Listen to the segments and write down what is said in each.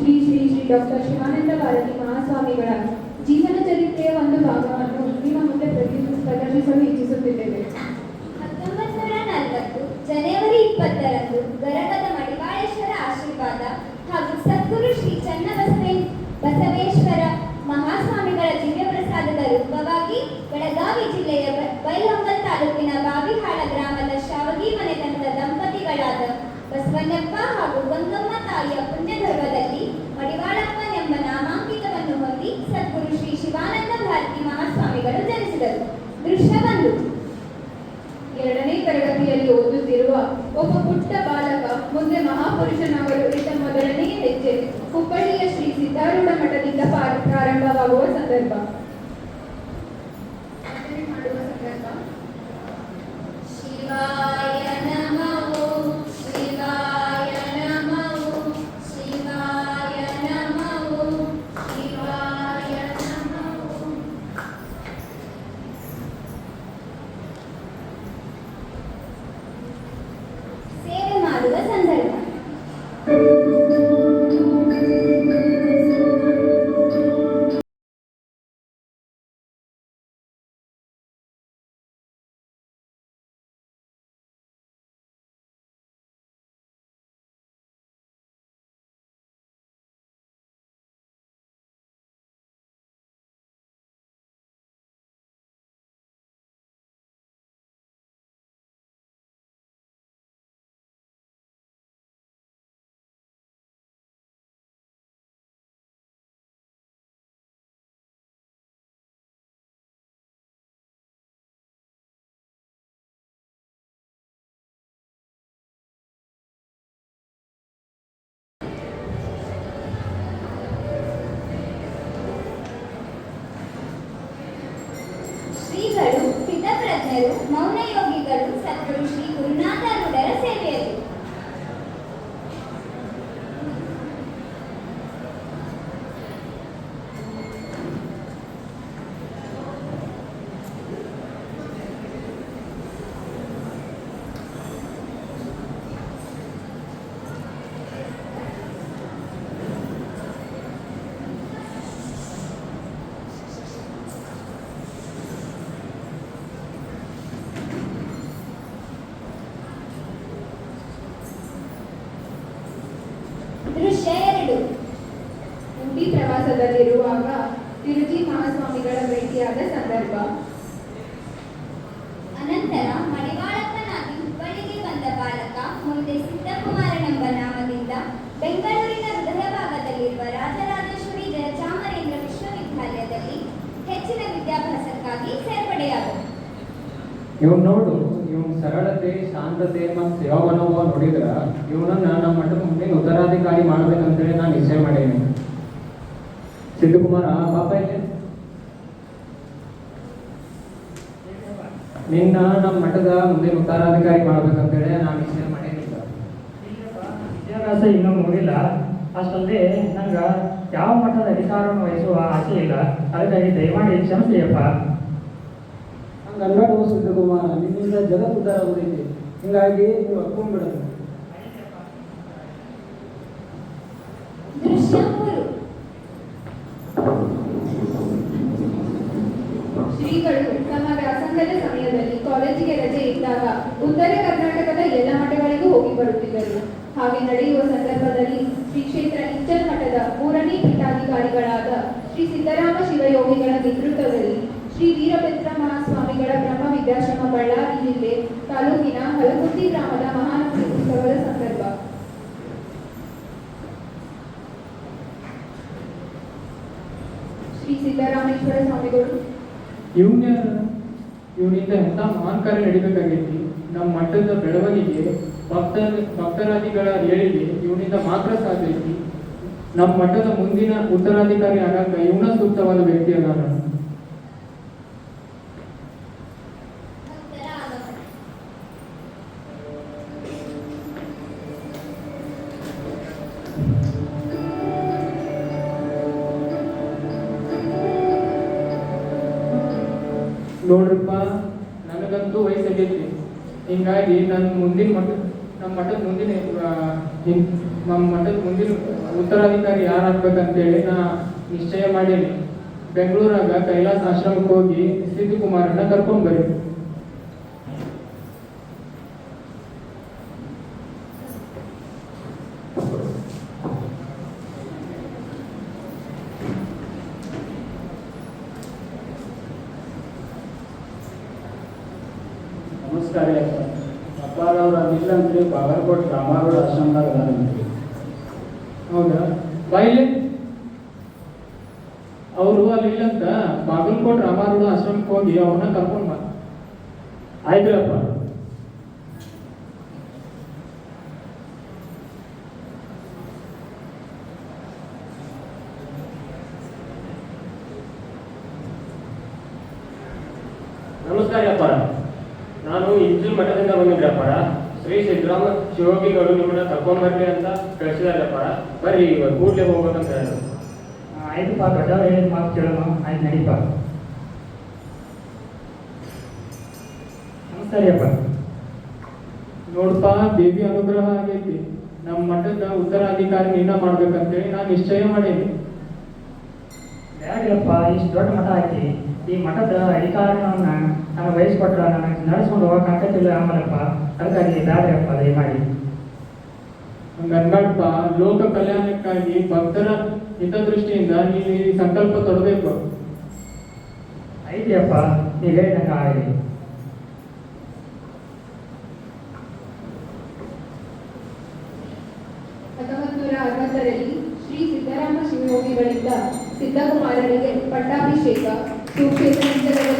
Shri Shri Shri doctor Shivananda Bharati ಮಹಾಸ್ವಾಮಿಗಳ ಜೀವನ ಚರಿತ್ರೆಯ ಒಂದು ಭಾಗವನ್ನು ನಿಮ್ಮ ಮುಂದೆ ಪ್ರದರ್ಶಿಸಲು ಇಚ್ಛಿಸುತ್ತಿದ್ದೇವೆ. ಹತ್ತೊಂಬತ್ತು ಜನವರಿ ಇಪ್ಪತ್ತರಂದು ಸಿದ್ಧಾರೂಢ ಮಠದಿಂದ ಪ್ರಾರಂಭವಾಗುವ ಸಂದರ್ಭ. ಸ್ಥಿತಪ್ರಜ್ಞರು ಮೌನಯೋಗಿಗಳು ಸದ್ಗುರು ಪ್ರವಾಸದಲ್ಲಿರುವಾಗ ತಿರುಚಿ ಮಹಾಸ್ವಾಮಿಗಳ ಭೇಟಿಯಾದ ಸಂದರ್ಭ. ಅನಂತರ ಮಡಿವಾಳಪ್ಪನಾಗಿ ಹುಬ್ಬಳ್ಳಿಗೆ ಬಂದ ಬಾಲಕ ಮುಂದೆ ಸಿದ್ದಕುಮಾರನೆಂಬ ನಾಮದಿಂದ ಬೆಂಗಳೂರಿನ ಹೃದಯ ಭಾಗದಲ್ಲಿರುವ ರಾಜರಾಜೇಶ್ವರಿ ಜಯಚಾಮರೇಂದ್ರ ವಿಶ್ವವಿದ್ಯಾಲಯದಲ್ಲಿ ಹೆಚ್ಚಿನ ವಿದ್ಯಾಭ್ಯಾಸಕ್ಕಾಗಿ ಸೇರ್ಪಡೆಯಾದರು. ಇವ್ನು ನೋಡು ಇವ್ ಸರಳತೆ ಶಾಂತತೆ ಮತ್ತು ಸೇವಾ ಮನೋಭಾವ ನೋಡಿದ್ರ ಇವನನ್ನ ನಮ್ಮ ಮಠದ ಮುಂದೆ ಉತ್ತರಾಧಿಕಾರಿ ಮಾಡ್ಬೇಕಂತೇಳಿ ನಾನು ನಿಶ್ಚಯ ಮಾಡೀನಿ. ಸಿದ್ಧಕುಮಾರ ಪಾಪ ಇಲ್ಲಿ ನಿನ್ನ ನಮ್ಮ ಮಠದ ಮುಂದೆ ಉತ್ತರಾಧಿಕಾರಿ ಮಾಡ್ಬೇಕಂತೇಳಿ ನಾನು ನಿಶ್ಚಯ ಮಾಡೇನಿಲ್ಲ ವಿದ್ಯಾಭ್ಯಾಸ ಇನ್ನೂ ಮುಗಿಲ್ಲ. ಅಷ್ಟಲ್ಲದೆ ನಂಗೆ ಯಾವ ಮಠದ ಅಧಿಕಾರವನ್ನು ವಹಿಸುವ ಆಸೆ ಇಲ್ಲ. ಅದಕ್ಕಾಗಿ ದಯಮಾಡಿ ಕ್ಷಮಿಸಿಯಪ್ಪ. ಹಂಗೆ ಅನ್ಬೇಡ ಸಿದ್ಧಕುಮಾರ. ನಿನ್ನಿಂದ ಜಗತ್ ಉದ್ದಾರ ಹಿಂಗಾಗಿ ನೀವು ಒಪ್ಕೊಂಡ್ಬಿಡೋದು ಉತ್ತರ ಕರ್ನಾಟಕದ ಎಲ್ಲ ಮಠಗಳಿಗೂ ಹೋಗಿ ಬರುತ್ತಿದ್ದರು. ಹಾಗೆ ನಡೆಯುವ ಸಂದರ್ಭದಲ್ಲಿ ಶ್ರೀ ಕ್ಷೇತ್ರ ಇಚ್ಚಲ್ ಮಠದ ಮೂರನೇ ಪೀಠಾಧಿಕಾರಿಗಳಾದ ಶ್ರೀ ಸಿದ್ದರಾಮ ಶಿವಯೋಗಿಗಳ ನೇತೃತ್ವದಲ್ಲಿ ಶ್ರೀ ವೀರಭದ್ರ ಮಹಾಸ್ವಾಮಿಗಳ ಬ್ರಹ್ಮ ವಿದ್ಯಾಶ್ರಮ ಬಳ್ಳಾರಿ ಜಿಲ್ಲೆ ತಾಲೂಕಿನ ಹಲಗುತ್ತಿ ಗ್ರಾಮದ ಮಹಾನವಮಿ ಉತ್ಸವದ ಸಂದರ್ಭ. ಶ್ರೀ ಸಿದ್ದರಾಮೇಶ್ವರ ಸ್ವಾಮಿಗಳು. ಇವನಿಂದ ಎಂಥ ಮಹಾನ್ ಕಾರ್ಯ ನಡಿಬೇಕಾಗೈತಿ ನಮ್ಮ ಮಠದ ಬೆಳವಣಿಗೆ, ಭಕ್ತ ಭಕ್ತರಾದಿಗಳ ಏಳಿಗೆ ಇವನಿಂದ ಮಾತ್ರ ಸಾಧ್ಯ ನಮ್ಮ ಮಠದ ಮುಂದಿನ ಉತ್ತರಾಧಿಕಾರಿ ಆಗಾಕ ಇವನ ಸೂಕ್ತವಾದ ವ್ಯಕ್ತಿ ಅದಾನ ನೋಡ್ರಪ್ಪ, ನನಗಂತೂ ವಯಸ್ಸಾಗೈತಿ ಹಿಂಗಾಗಿ ನನ್ನ ಮುಂದಿನ ಮಠ ನಮ್ಮ ಮಠದ ಮುಂದಿನ ನಮ್ಮ ಮಠದ ಮುಂದಿನ ಉತ್ತರಾಧಿಕಾರಿ ಯಾರಾಗ್ಬೇಕಂತೇಳಿ ನಾ ನಿಶ್ಚಯ ಮಾಡೀನಿ. ಬೆಂಗಳೂರಾಗ ಕೈಲಾಸ ಆಶ್ರಮಕ್ಕೆ ಹೋಗಿ ಸಿದ್ಧಕುಮಾರನ್ನ ಕರ್ಕೊಂಡ್ ನಮಸ್ಕಾರ ಅಪ್ಪ ಅಪ್ಪಾರವ್ರ ಅದಿಲ್ಲಂತ್ರಿ ಬಾಗಲಕೋಟೆ ರಾಮಾರೋಡ್ ಆಶ್ರಮದಾಗ ಅದಾರಂತ್ರಿ ಹೌದಾ? ಬಾಯಿಲೆ? ಅವರು ಅಲ್ಲಿ ಇಲ್ಲಂತ ಬಾಗಲಕೋಟ್ ರಾಮಾರೂಢ ಆಶ್ರಮಕ್ಕೆ ಹೋಗಿ ಅವ್ರನ್ನ ಕರ್ಕೊಂಡು ಬಾ. ಆಯ್ತು ಅಪ್ಪ ನಮಸ್ಕಾರ ಅಪ್ಪ ನಾನು ಇಂಜಿಲ್ ಮಠದಿಂದ ಬಂದಿದ್ದೆ ಅಪ್ಪಾರ ಶ್ರೀ ಸಿದ್ದರಾಮ ಶಿವಯೋಗಿಗಳು ನಿಮ್ಮನ್ನ ಕರ್ಕೊಂಡ್ ಅಂತ ಕಳಿಸಿದಾರೆ ಅಪ್ಪಾರ ಬರ್ರಿ ಇವಾಗ ಕೂಡಲೇ ಹೋಗ್ಬೇಕಂತ ಹೇಳಿದ್ರು ಆಯ್ತಪ್ಪ ದೊಡ್ಡವ್ರು ಹೇಳಿದ ಮಾತು ಕೇಳೋಣ ಆಯ್ತು ನಡೀಪ. ಸರಿಯಪ್ಪ ನೋಡಪ್ಪ ನೋಡ್ಪ ದೇವಿ ಅನುಗ್ರಹ ಆಗೈತಿ. ನಮ್ಮ ಮಠದ ಉತ್ತರಾಧಿಕಾರಿ ನಿನ್ನ ಮಾಡ್ಬೇಕಂತೇಳಿ ನಾನು ನಿಶ್ಚಯ ಮಾಡೀನಿ. ಯಾರಿಲ್ಲಪ್ಪ ಇಷ್ಟು ದೊಡ್ಡ ಮಠ ಐತಿ. ಈ ಮಠದ ಅಧಿಕಾರವನ್ನ ನಾನು ವಹಿಸ್ಕೊಟ್ರ ನನಗೆ ನಡೆಸ್ಕೊಂಡು ಹೋಗಕ್ಕೆ ಆಗತ್ತಿಲ್ಲ ಆಮೇಲಪ್ಪ ಅದಕ್ಕಾಗಿ ಬ್ಯಾಡ್ರಪ್ಪ ದಯಮಾಡಿ. ಗಂಗಪ್ಪ ಲೋಕ ಕಲ್ಯಾಣಕ್ಕಾಗಿ ಭಕ್ತರ ಹಿತದೃಷ್ಟಿಯಿಂದ ನೀನು ಈ ಸಂಕಲ್ಪ ತೊಡಬೇಕು. ಐತಿಯಪ್ಪ ನೀವು ಹೇಳಿದಂಗೆ ಆಗಲಿ ಹತ್ತೊಂಬತ್ತು ಅರವತ್ತರಲ್ಲಿ ಶ್ರೀ ಸಿದ್ದರಾಮ ಶಿವಯೋಗಿಗಳಿಂದ ಸಿದ್ದಕುಮಾರರಿಗೆ ಪಟ್ಟಾಭಿಷೇಕ ಸುಕ್ಷೇತ್ರದಲ್ಲಿ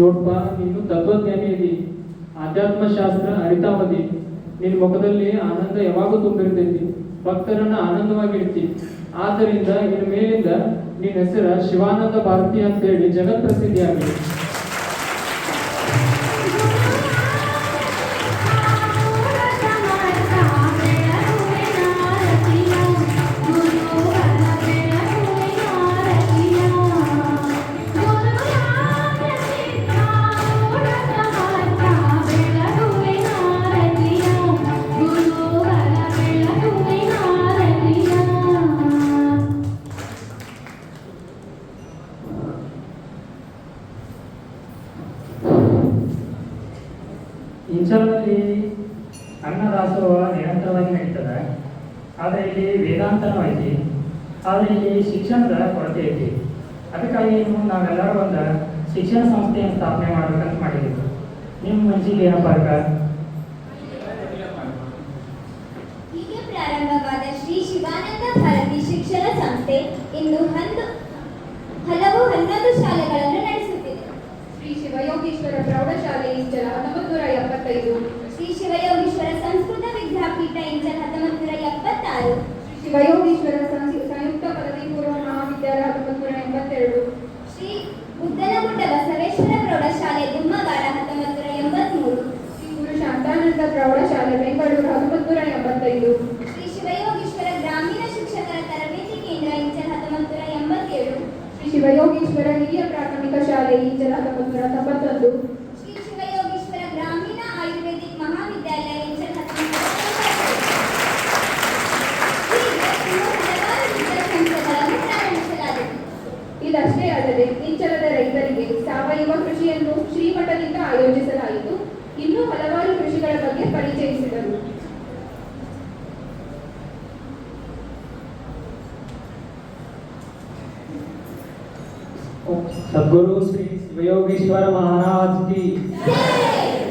ನೋಡ್ಪ, ನೀನು ಆಧ್ಯಾತ್ಮ ಶಾಸ್ತ್ರ ಅರಿತಾವದಿ, ನಿನ್ನ ಮುಖದಲ್ಲಿ ಆನಂದ ಯಾವಾಗೂ ತುಂಬಿರ್ತೈತಿ, ಭಕ್ತರನ್ನ ಆನಂದವಾಗಿಡ್ತಿ ಆದ್ದರಿಂದ ಇನ್ನು ಮೇಲಿಂದ ನಿನ್ನ ಹೆಸರ ಶಿವಾನಂದ ಭಾರತಿ ಅಂತೇಳಿ ಜಗತ್ ಪ್ರಸಿದ್ಧಿ ಇಲ್ಲಿ ಶಿಕ್ಷಣದ ಕೊರತೆ ಐತಿ ಅದಕ್ಕಾಗಿ ನಾವು ನಾವೆಲ್ಲರೂ ಒಂದು ಶಿಕ್ಷಣ ಸಂಸ್ಥೆಯನ್ನು ಸ್ಥಾಪನೆ ಮಾಡಬೇಕಂತ ಮಾಡಿದ್ದೀವಿ. ನಿಮ್ಮ ಮನಸ್ಸಿಗೆ ಏನಪ್ಪ ಅದಕ್ಕೆ ಹೀಗೆ ಪ್ರಾರಂಭವಾದ ಶ್ರೀ ಶಿವಾನಂದ ಭಾರತಿ ಶಿಕ್ಷಣ ಸಂಸ್ಥೆ ಇಂದು ಹಂದು ಹಲವು ಹನ್ನೊಂದು ಶಾಲೆಗಳನ್ನು ನಡೆಸುತ್ತಿದೆ. ಶ್ರೀ ಶಿವಯೋಗೀಶ್ವರ ಪ್ರೌಢಶಾಲೆ ಇಂಚಲ ಹತ್ತೊಂಬತ್ತು ನೂರ ಎಪ್ಪತ್ತೈದು. ಶ್ರೀ ಶಿವಯೋಗೀಶ್ವರ ಸಂಸ್ಕೃತ ವಿದ್ಯಾಪೀಠ ಇಂಚಲ ಶಿವಯೋಗೀಶ್ವರ ಎಪ್ಪತ್ತಾರು. ಶ್ರೀ ಶಿವಯೋಗೇಶ್ವರ ಪೂರ್ವ ಮಹಾವಿದ್ಯಾಲಯ ಹತ್ತೊಂಬತ್ತು ನೂರ ಎಂಬತ್ತೆರಡು ಶ್ರೀ ಬುದ್ಧನಗುಡ್ಡ ಬಸವೇಶ್ವರ ಪ್ರೌಢಶಾಲೆ ದುಮ್ಮಗಾಡ ಹತ್ತೊಂಬತ್ತು ಎಂಬತ್ಮೂರು. ಶ್ರೀ ಗುರು ಶಾಂತಾನಂದ ಪ್ರೌಢಶಾಲೆ ಬೆಂಗಳೂರು ಹತ್ತೊಂಬತ್ತು ಎಂಬತ್ತೈದು. ಶ್ರೀ ಶಿವಯೋಗೀಶ್ವರ ಗ್ರಾಮೀಣ ಶಿಕ್ಷಕರ ತರಬೇತಿ ಕೇಂದ್ರ ಇಂಚರ್ ಹತ್ತೊಂಬತ್ತು ಎಂಬತ್ತೇಳು. ಶ್ರೀ ಶಿವಯೋಗೀಶ್ವರ ಹಿರಿಯ ಪ್ರಾಥಮಿಕ ಶಾಲೆ ಈಚಲ ಹತ್ತೊಂಬತ್ತು ತೊಂಬತ್ತೊಂದು. సద్గురు శ్రీ శివయోగేశ్వర మహారాజ్కి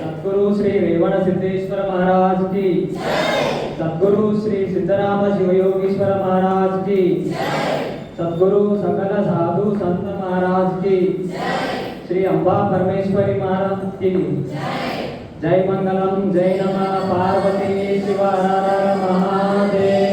సద్గురు శ్రీ రేవణ సిద్ధేశ్వర మహారాజ్కి సద్గురు శ్రీ సిద్ధరామ శివయోగేశ్వర మహారాజ్కి సద్గురు సకల సాధు సంత మహారాజ్కి శ్రీ అంబా పరమేశ్వరి మహారాజ్కి జై మంగళం జై నమ పార్వతీ శివ మహాదేవ్.